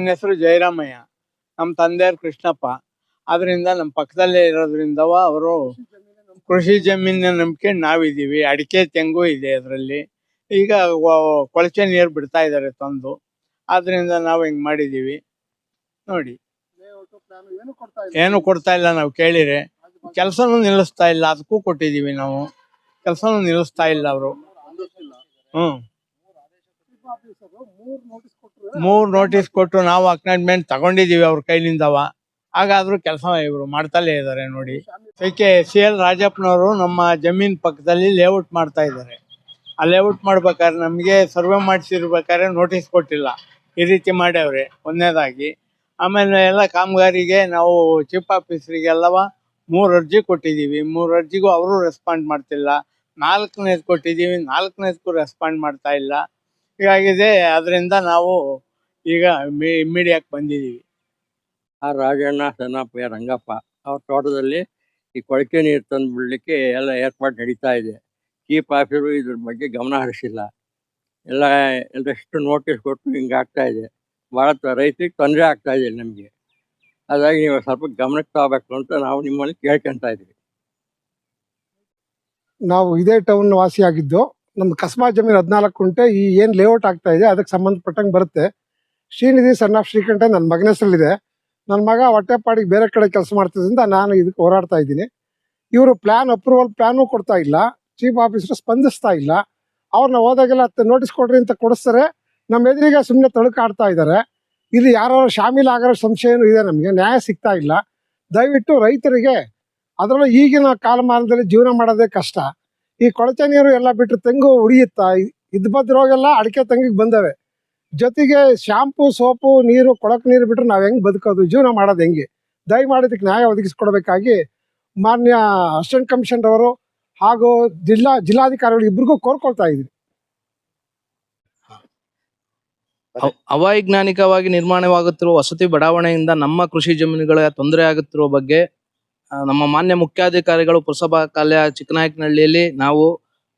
ನನ್ನ ಹೆಸರು ಜಯರಾಮಯ್ಯ. ನಮ್ಮ ತಂದೆಯವ್ರು ಕೃಷ್ಣಪ್ಪ. ಅದರಿಂದ ನಮ್ಮ ಪಕ್ಕದಲ್ಲೇ ಇರೋದ್ರಿಂದ ಅವರು ಕೃಷಿ ಜಮೀನ ನಂಬಿಕೆ ನಾವಿದ್ದೀವಿ. ಅಡಿಕೆ, ತೆಂಗು ಇದೆ ಅದರಲ್ಲಿ. ಈಗ ಕೊಳಚೆ ನೀರು ಬಿಡ್ತಾ ಇದ್ದಾರೆ ತಂದು. ಆದ್ರಿಂದ ನಾವು ಹಿಂಗ್ ಮಾಡಿದೀವಿ ನೋಡಿ. ಏನು ಕೊಡ್ತಾ ಇಲ್ಲ ನಾವು ಕೇಳಿರೆ. ಕೆಲಸನೂ ನಿಲ್ಲಿಸ್ತಾ ಇಲ್ಲ. ಅದಕ್ಕೂ ಕೊಟ್ಟಿದೀವಿ ನಾವು. ಕೆಲಸನೂ ನಿಲ್ಲಿಸ್ತಾ ಇಲ್ಲ ಅವರು. ಹ್ಮ್. ಮೂರ್ ನೋಟಿಸ್ ಕೊಟ್ಟು ನಾವು ಅಕ್ನಾಟ್ಮೆಂಟ್ ತಗೊಂಡಿದೀವಿ ಅವ್ರ ಕೈಲಿಂದವ. ಹಾಗಾದ್ರೂ ಕೆಲಸ ಇವರು ಮಾಡ್ತಲೇ ಇದಾರೆ ನೋಡಿ. ಅದಕ್ಕೆ ಸಿ ಎಲ್ ರಾಜಪ್ಪನವರು ನಮ್ಮ ಜಮೀನ್ ಪಕ್ಕದಲ್ಲಿ ಲೇಔಟ್ ಮಾಡ್ತಾ ಇದ್ದಾರೆ ಆ ಲೇಔಟ್ ಮಾಡ್ಬೇಕಾದ್ರೆ ನಮಗೆ ಸರ್ವೆ ಮಾಡಿಸಿರ್ಬೇಕಾದ್ರೆ ನೋಟಿಸ್ ಕೊಟ್ಟಿಲ್ಲ. ಈ ರೀತಿ ಮಾಡ್ಯಾವ್ರೆ ಒಂದನೇದಾಗಿ. ಆಮೇಲೆ ಎಲ್ಲ ಕಾಮಗಾರಿಗೆ ನಾವು ಚೀಫ್ ಆಫೀಸರಿಗೆಲ್ಲವ ಮೂರು ಅರ್ಜಿ ಕೊಟ್ಟಿದ್ದೀವಿ ಮೂರು ಅರ್ಜಿಗೂ ಅವರು ರೆಸ್ಪಾಂಡ್ ಮಾಡ್ತಿಲ್ಲ. ನಾಲ್ಕನೇದು ಕೊಟ್ಟಿದ್ದೀವಿ ನಾಲ್ಕನೇದಕ್ಕೂ ರೆಸ್ಪಾಂಡ್ ಮಾಡ್ತಾ ಇಲ್ಲ. ಹೀಗಾಗಿದೆ ಅದರಿಂದ ನಾವು ಈಗ ಇಮ್ಮಿಡಿಯಾಗಿ ಬಂದಿದ್ದೀವಿ. ಆ ರಾಜಣ್ಣ ಸಣ್ಣಪ್ಪ ರಂಗಪ್ಪ ಅವ್ರ ತೋಟದಲ್ಲಿ ಈ ಕೊಳಕೆ ನೀರು ತಂದು ಬಿಡ್ಲಿಕ್ಕೆ ಎಲ್ಲ ಏರ್ಪಾಟ್ ನಡೀತಾ ಇದೆ. ಚೀಫ್ ಆಫೀಸರು ಇದ್ರ ಬಗ್ಗೆ ಗಮನ ಹರಿಸಿಲ್ಲ. ಎಲ್ಲ ಎಲ್ಲಷ್ಟು ನೋಟಿಸ್ ಕೊಟ್ಟು ಹಿಂಗೆ ಆಗ್ತಾ ಇದೆ. ಭಾಳ ರೈತರಿಗೆ ತೊಂದರೆ ಆಗ್ತಾ ಇದೆ ನಮಗೆ. ಹಾಗಾಗಿ ನೀವು ಸ್ವಲ್ಪ ಗಮನಕ್ಕೆ ತಗೋಬೇಕು ಅಂತ ನಾವು ನಿಮ್ಮಲ್ಲಿ ಕೇಳ್ಕೊಂತ ಇದ್ದೀವಿ. ನಾವು ಇದೇ ಟೌನ್ ವಾಸಿಯಾಗಿದ್ದು ನಮ್ದು ಕಸ್ಬಾ ಜಮೀನು ಹದಿನಾಲ್ಕು ಉಂಟೆ, ಈ ಏನ್ ಲೇಔಟ್ ಆಗ್ತಾ ಇದೆ, ಅದಕ್ಕೆ ಸಂಬಂಧಪಟ್ಟಂಗೆ ಬರುತ್ತೆ. ಶ್ರೀನಿಧಿ ಸಣ್ಣ ಶ್ರೀಕಂಠ ನನ್ನ ಮಗನ ಹೆಸರಲ್ಲಿದೆ. ನನ್ನ ಮಗ ಹೊಟ್ಟೆಪಾಡಿಗೆ ಬೇರೆ ಕಡೆ ಕೆಲಸ ಮಾಡ್ತಿದ್ರಿಂದ ನಾನು ಇದಕ್ಕೆ ಹೋರಾಡ್ತಾ ಇದ್ದೀನಿ. ಇವರು ಪ್ಲಾನ್ ಅಪ್ರೂವಲ್ ಪ್ಲಾನು ಕೊಡ್ತಾ ಇಲ್ಲ ಚೀಫ್ ಆಫೀಸರ್ ಸ್ಪಂದಿಸ್ತಾ ಇಲ್ಲ. ಅವ್ರನ್ನ ಹೋದಾಗೆಲ್ಲ ನೋಟಿಸ್ ಕೊಡ್ರಿ ಅಂತ ಕೊಡಿಸ್ತಾರೆ. ನಮ್ಮ ಎದುರಿಗೆ ಸುಮ್ಮನೆ ತಳುಕಾಡ್ತಾ ಇದ್ದಾರೆ. ಇಲ್ಲಿ ಯಾರು ಶಾಮೀಲ್ ಆಗಿರೋ ಸಂಶಯನೂ ಇದೆ ನಮಗೆ, ನ್ಯಾಯ ಸಿಗ್ತಾ ಇಲ್ಲ. ದಯವಿಟ್ಟು ರೈತರಿಗೆ, ಅದರಲ್ಲೂ ಈಗಿನ ಕಾಲಮಾನದಲ್ಲಿ ಜೀವನ ಮಾಡೋದೇ ಕಷ್ಟ. ಈ ಕೊಳಚೆ ನೀರು ಎಲ್ಲ ಬಿಟ್ಟರೆ ತೆಂಗು ಉಳಿಯುತ್ತಾ ಇದ್ ಬದ್ರೋಗೆಲ್ಲ ಅಡಿಕೆ ತಂಗಿಗೆ ಬಂದವೆ. ಜೊತೆಗೆ ಶಾಂಪು, ಸೋಪು, ನೀರು, ಕೊಳಕು ನೀರು ಬಿಟ್ಟರೆ ನಾವು ಹೆಂಗ್ ಬದುಕೋದು? ಜೀವನ ಮಾಡೋದು ಹೆಂಗೆ? ದಯಮಾಡಿ ಇದಕ್ಕೆ ನ್ಯಾಯ ಒದಗಿಸ್ಕೊಡ್ಬೇಕಾಗಿ ಮಾನ್ಯ ಅಸಿಸ್ಟೆಂಟ್ ಕಮಿಷನರ್ ಹಾಗೂ ಜಿಲ್ಲಾ, ಜಿಲ್ಲಾಧಿಕಾರಿಗಳು ಇಬ್ರಿಗೂ ಕೋರ್ಕೊಳ್ತಾ ಇದ್ವಿ ಅವ- ಅವೈಜ್ಞಾನಿಕವಾಗಿ ನಿರ್ಮಾಣವಾಗುತ್ತಿರುವ ವಸತಿ ಬಡಾವಣೆಯಿಂದ ನಮ್ಮ ಕೃಷಿ ಜಮೀನುಗಳ ತೊಂದರೆ ಆಗುತ್ತಿರುವ ಬಗ್ಗೆ ನಮ್ಮ ಮಾನ್ಯ ಮುಖ್ಯಾಧಿಕಾರಿಗಳು ಪುರಸಭಾ ಕಾರ್ಯ ಚಿಕ್ಕನಾಯಕನಹಳ್ಳಿಯಲ್ಲಿ ನಾವು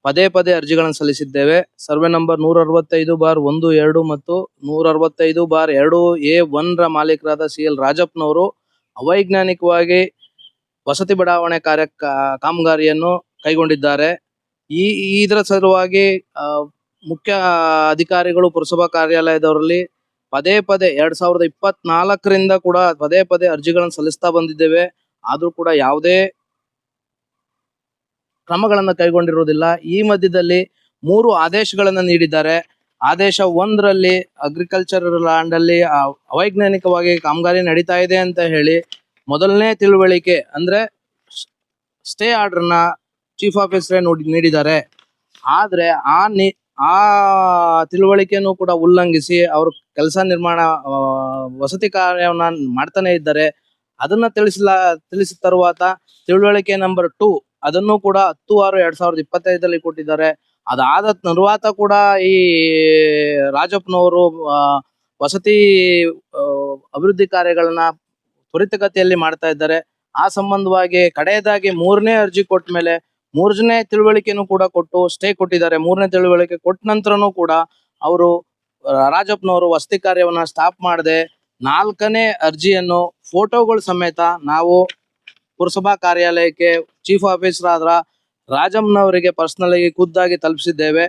ಪದೇ ಪದೇ ಅರ್ಜಿಗಳನ್ನು ಸಲ್ಲಿಸಿದ್ದೇವೆ. ಸರ್ವೆ ನಂಬರ್ ನೂರ ಅರವತ್ತೈದು ಬಾರ್ ಒಂದು ಎರಡು ಮತ್ತು ನೂರ ಅರವತ್ತೈದು ಬಾರ್ ಎರಡು ಎ ಒನ್ ರ ಮಾಲೀಕರಾದ ಸಿ ಎಲ್ ರಾಜಪ್ಪನವರು ಅವೈಜ್ಞಾನಿಕವಾಗಿ ವಸತಿ ಬಡಾವಣೆ ಕಾರ್ಯ ಕಾಮಗಾರಿಯನ್ನು ಕೈಗೊಂಡಿದ್ದಾರೆ. ಈ, ಇದರ ಸಲುವಾಗಿ ಮುಖ್ಯ ಅಧಿಕಾರಿಗಳು ಪುರಸಭಾ ಕಾರ್ಯಾಲಯದವರಲ್ಲಿ ಪದೇ ಪದೇ ಎರಡ್ ಸಾವಿರದ ಇಪ್ಪತ್ನಾಲ್ಕರಿಂದ ಕೂಡ ಪದೇ ಪದೇ ಅರ್ಜಿಗಳನ್ನು ಸಲ್ಲಿಸ್ತಾ ಬಂದಿದ್ದೇವೆ. ಆದ್ರೂ ಕೂಡ ಯಾವುದೇ ಕ್ರಮಗಳನ್ನು ಕೈಗೊಂಡಿರುವುದಿಲ್ಲ. ಈ ಮಧ್ಯದಲ್ಲಿ ಮೂರು ಆದೇಶಗಳನ್ನ ನೀಡಿದ್ದಾರೆ. ಆದೇಶ ಒಂದರಲ್ಲಿ ಅಗ್ರಿಕಲ್ಚರ್ ಲ್ಯಾಂಡ್ ಅಲ್ಲಿ ಅವೈಜ್ಞಾನಿಕವಾಗಿ ಕಾಮಗಾರಿ ನಡೀತಾ ಇದೆ ಅಂತ ಹೇಳಿ ಮೊದಲನೇ ತಿಳುವಳಿಕೆ ಅಂದ್ರೆ ಸ್ಟೇ ಆರ್ಡರ್ನ ಚೀಫ್ ಆಫೀಸರ್ ನೋಡಿ ನೀಡಿದ್ದಾರೆ. ಆದ್ರೆ ಆ ನಿ, ಆ ತಿಳುವಳಿಕೆಯನ್ನು ಕೂಡ ಉಲ್ಲಂಘಿಸಿ ಅವರು ಕೆಲಸ ನಿರ್ಮಾಣ ವಸತಿ ಕಾರ್ಯವನ್ನ ಮಾಡ್ತಾನೆ ಇದ್ದಾರೆ. ಅದನ್ನ ತಿಳಿಸ್ಲಾ ತಿಳಿಸಿದ ತರುವಾತ ತಿಳುವಳಿಕೆ ನಂಬರ್ ಟೂ ಅದನ್ನು ಕೂಡ ಹತ್ತು ಆರು ಎರಡ್ ಸಾವಿರದ ಇಪ್ಪತ್ತೈದಲ್ಲಿ ಕೊಟ್ಟಿದ್ದಾರೆ. ಅದಾದ ತರುವಾತ ಕೂಡ ಈ ರಾಜಪ್ಪನವರು ವಸತಿ ಅಭಿವೃದ್ಧಿ ಕಾರ್ಯಗಳನ್ನ ತ್ವರಿತಗತಿಯಲ್ಲಿ ಮಾಡ್ತಾ ಇದ್ದಾರೆ. ಆ ಸಂಬಂಧವಾಗಿ ಕಡೆಯದಾಗಿ ಮೂರನೇ ಅರ್ಜಿ ಕೊಟ್ಟ ಮೇಲೆ ಮೂರನೇ ತಿಳುವಳಿಕೆನೂ ಕೂಡ ಕೊಟ್ಟು ಸ್ಟೇ ಕೊಟ್ಟಿದ್ದಾರೆ. ಮೂರನೇ ತಿಳುವಳಿಕೆ ಕೊಟ್ಟ ನಂತರನೂ ಕೂಡ ಅವರು ರಾಜಪ್ಪನವರು ವಸತಿ ಕಾರ್ಯವನ್ನ ಸ್ಟಾಪ್ ಮಾಡದೆ ನಾಲ್ಕನೇ ಅರ್ಜಿಯನ್ನು ಫೋಟೋಗಳ ಸಮೇತ ನಾವು ಪುರಸಭಾ ಕಾರ್ಯಾಲಯಕ್ಕೆ ಚೀಫ್ ಆಫೀಸರ್ ಆದ್ರ ರಾಜಮ್ಮನವರಿಗೆ ಪರ್ಸನಲ್ ಆಗಿ ಖುದ್ದಾಗಿ ತಲುಪಿಸಿದ್ದೇವೆ.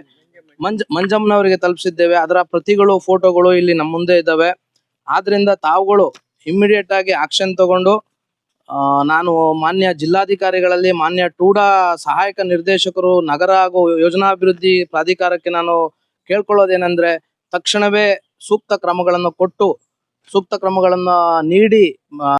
ಮಂಜ್, ಮಂಜಮ್ಮನವರಿಗೆ ತಲುಪಿಸಿದ್ದೇವೆ. ಅದರ ಪ್ರತಿಗಳು, ಫೋಟೋಗಳು ಇಲ್ಲಿ ನಮ್ಮ ಮುಂದೆ ಇದ್ದಾವೆ. ಆದ್ರಿಂದ ತಾವುಗಳು ಇಮಿಡಿಯೇಟ್ ಆಗಿ ಆಕ್ಷನ್ ತಗೊಂಡು ನಾನು ಮಾನ್ಯ ಜಿಲ್ಲಾಧಿಕಾರಿಗಳಲ್ಲಿ ಮಾನ್ಯ ಟೂಡಾ ಸಹಾಯಕ ನಿರ್ದೇಶಕರು, ನಗರ ಹಾಗೂ ಯೋಜನಾಭಿವೃದ್ಧಿ ಪ್ರಾಧಿಕಾರಕ್ಕೆ ನಾನು ಕೇಳ್ಕೊಳ್ಳೋದೇನೆಂದ್ರೆ ತಕ್ಷಣವೇ ಸೂಕ್ತ ಕ್ರಮಗಳನ್ನು ಕೊಟ್ಟು ಸೂಕ್ತ ಕ್ರಮಗಳನ್ನ ನೀಡಿ